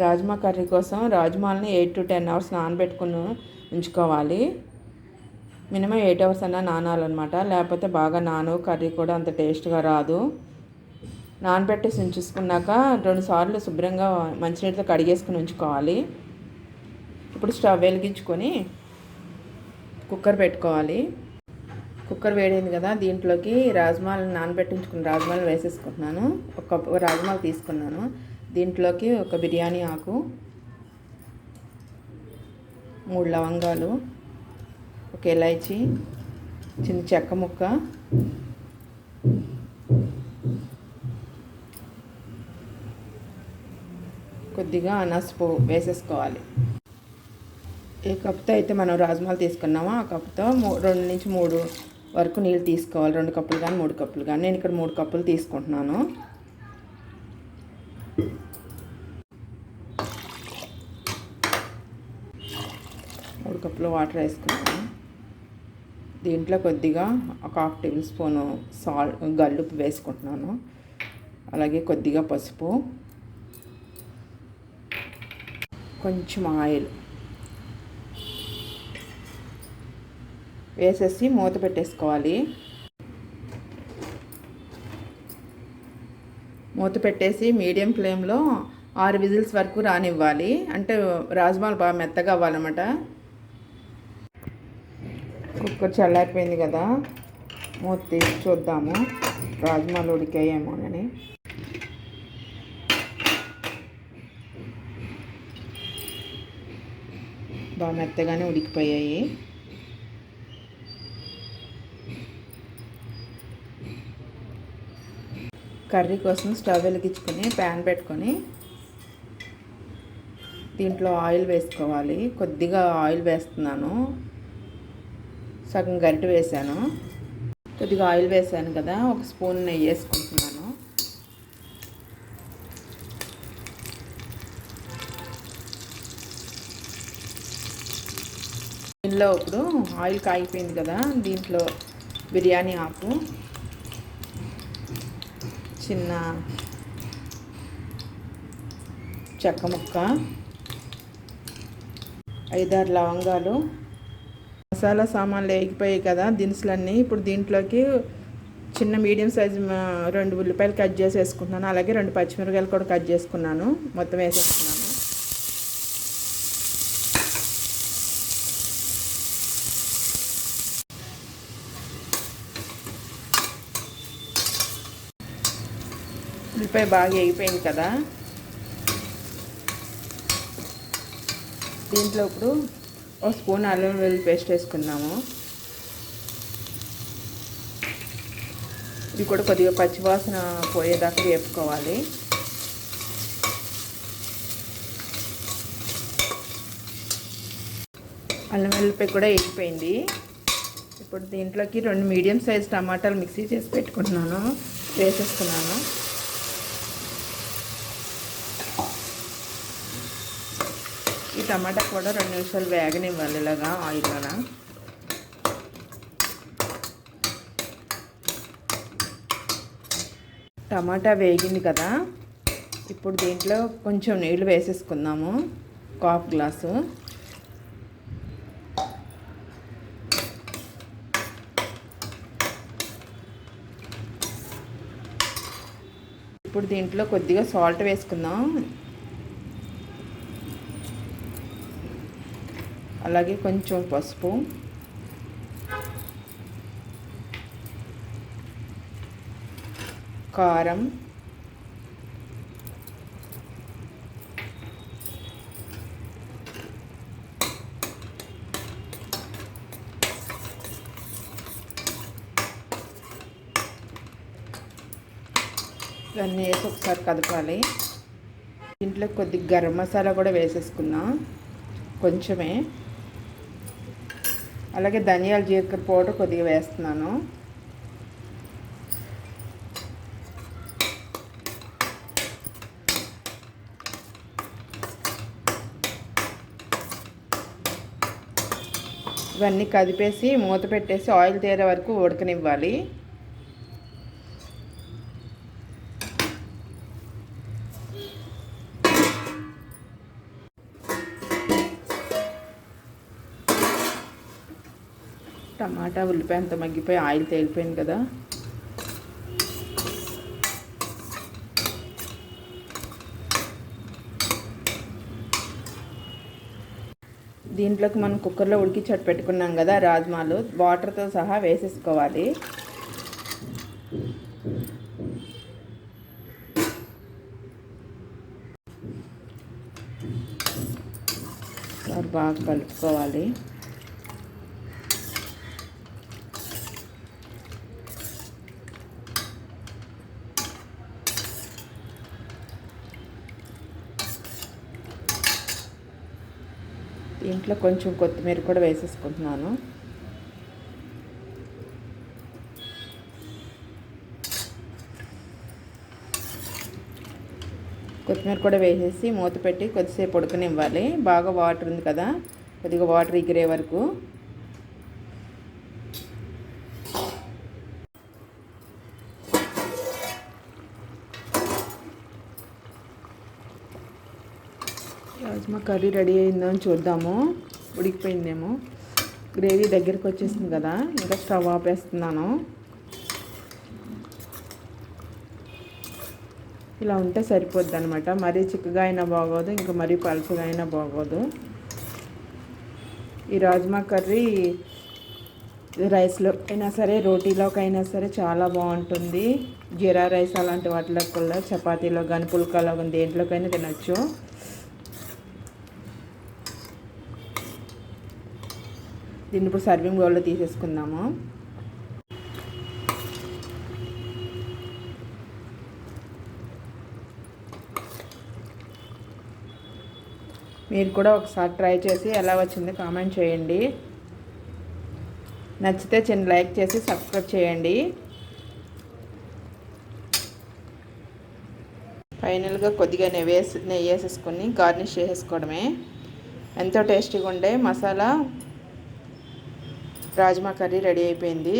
Rajma curry కోసం రాజ్మాల్ని eight to ten hours నానబెట్టుకుని ఉంచుకోవాలి. మినిమం ఎయిట్ అవర్స్ అన్నా నానాలన్నమాట. లేకపోతే బాగా నాను కర్రీ కూడా అంత టేస్ట్గా రాదు. నానబెట్టేసి ఉంచుకున్నాక రెండు సార్లు శుభ్రంగా మంచినీటితో కడిగేసుకుని ఉంచుకోవాలి. ఇప్పుడు స్టవ్ వెలిగించుకొని కుక్కర్ పెట్టుకోవాలి. కుక్కర్ వేడైంది కదా దీంట్లోకి రాజ్మాలు నానబెట్టించుకున్న రాజ్మాలు వేసేసుకుంటున్నాను. ఒక రాజ్మాలు తీసుకున్నాను. దీంట్లోకి ఒక బిర్యానీ ఆకు మూడు లవంగాలు ఒక ఇలాచి చిన్న చెక్క ముక్క కొద్దిగా అనసపు వేసేసుకోవాలి. ఏ కప్తో అయితే మనం రాజమాలు తీసుకున్నామో? ఆ కప్తో రెండు నుంచి మూడు వరకు నీళ్ళు తీసుకోవాలి. రెండు కప్పులు కానీ మూడు కప్పులు కానీ నేను ఇక్కడ మూడు కప్పులు తీసుకుంటున్నాను. కప్పులు వాటర్ వేసుకున్నాను. దీంట్లో కొద్దిగా ఒక హాఫ్ టేబుల్ స్పూను సాల్ట్ గల్లుపు వేసుకుంటున్నాను. అలాగే కొద్దిగా పసుపు. కొంచెం ఆయిల్. వేసేసి మూత పెట్టేసుకోవాలి. మూత పెట్టేసి మీడియం ఫ్లేమ్లో ఆరు విజిల్స్ వరకు రానివ్వాలి. అంటే రాజ్మాలు బాగా మెత్తగా అవ్వాలన్నమాట. కుక్కర్ చల్లారిపోయింది కదా. మూత తీసి చూద్దాము. రాజ్మాలు ఉడికాయేమోనని బాగా మెత్తగానే ఉడికిపోయాయి. కర్రీ కోసం స్టవ్ వెలిగించుకొని ప్యాన్ పెట్టుకొని దీంట్లో ఆయిల్ వేసుకోవాలి. కొద్దిగా ఆయిల్ వేస్తున్నాను. సగం గరిటె వేసాను. కొద్దిగా ఆయిల్ వేసాను కదా ఒక స్పూన్ నెయ్యి వేసుకుంటున్నాను. దీనిలో ఇప్పుడు ఆయిల్ కాగిపోయింది కదా దీంట్లో బిర్యానీ ఆకు చిన్న చెక్క ముక్క ఐదారు లవంగాలు మసాలా సామాన్లు వేగిపోయాయి కదా దినుసులన్నీ. ఇప్పుడు దీంట్లోకి చిన్న మీడియం సైజు రెండు ఉల్లిపాయలు కట్ చేసి వేసుకుంటున్నాను అలాగే రెండు పచ్చిమిరకాయలు కూడా కట్ చేసుకున్నాను. మొత్తం వేసేస్తున్నాను ఉల్లిపాయ బాగా వేగిపోయింది కదా. దీంట్లో ఇప్పుడు ఒక స్పూన్ అల్లం వెల్లుల్లి పేస్ట్ వేసుకున్నాము ఇది కూడా కొద్దిగా పచ్చివాసన పోయేదాకా వేపుకోవాలి. అల్లం వెల్లిపాయ కూడా వేగిపోయింది. ఇప్పుడు దీంట్లోకి రెండు మీడియం సైజ్ టమాటాలు మిక్సీ చేసి పెట్టుకుంటున్నాను. వేసేస్తున్నాను. ఈ టమాటా కూడా రెండు నిమిషాలు వేగనివ్వాలి ఇలాగా ఆయిల్లోన టమాటా వేగింది కదా. ఇప్పుడు దీంట్లో కొంచెం నీళ్ళు వేసేసుకుందాము. Half glass. ఇప్పుడు దీంట్లో కొద్దిగా సాల్ట్ వేసుకుందాం. అలాగే కొంచెం పసుపు. కారం. ఇవన్నీ వేసి ఒకసారి కదపాలి. దీంట్లో కొద్దిగా గరం మసాలా కూడా వేసేసుకున్నా. కొంచెమే. అలాగే ధనియాల జీలకర్ర పౌడర్ కొద్దిగా వేస్తున్నాను. ఇవన్నీ కదిపేసి మూత పెట్టేసి ఆయిల్ తీరే వరకు ఉడకనివ్వాలి. టమాటా ఉల్లిపాయ అంత మగ్గిపోయి ఆయిల్ తేలిపోయింది కదా. దీంట్లోకి మనం కుక్కర్లో ఉడికించట్టు పెట్టుకున్నాం కదా రాజ్మాలు. వాటర్తో సహా వేసేసుకోవాలి. బాగా కలుపుకోవాలి. దీంట్లో కొంచెం కొత్తిమీర కూడా వేసేసుకుంటున్నాను. కొత్తిమీర కూడా వేసేసి మూత పెట్టి కొద్దిసేపు ఉడకనివ్వాలి. బాగా వాటర్ ఉంది కదా కొద్దిగా వాటర్ ఎగిరే వరకు. రాజ్మా కర్రీ రెడీ అయిందో అని చూద్దాము. ఉడికిపోయిందేమో. గ్రేవీ దగ్గరికి వచ్చేసింది కదా ఇంకా స్టవ్ ఆపేస్తున్నాను. ఇలా ఉంటే సరిపోద్ది అనమాట మరీ చిక్కగా అయినా బాగోదు ఇంకా మరీ పలుచగా అయినా బాగోదు. ఈ రాజ్మా కర్రీ రైస్లో అయినా సరే రోటీలోకి అయినా సరే చాలా బాగుంటుంది. జీరా రైస్ అలాంటి వాటిలో కూడా చపాతీలో కానీ పుల్కాలో కానీ దేంట్లోకైనా తినచ్చు. దీన్ని ఇప్పుడు సర్వింగ్ బౌల్లో తీసేసుకుందాము. మీరు కూడా ఒకసారి ట్రై చేసి ఎలా వచ్చిందో కామెంట్ చేయండి. నచ్చితే చిన్న లైక్ చేసి సబ్స్క్రైబ్ చేయండి. ఫైనల్గా కొద్దిగా నెయ్యి వేసి నెయ్యి వేసేసుకొని గార్నిష్ చేసేసుకోవడమే. ఎంతో టేస్టీగా ఉండే మసాలా రాజ్మా కర్రీ రెడీ అయిపోయింది.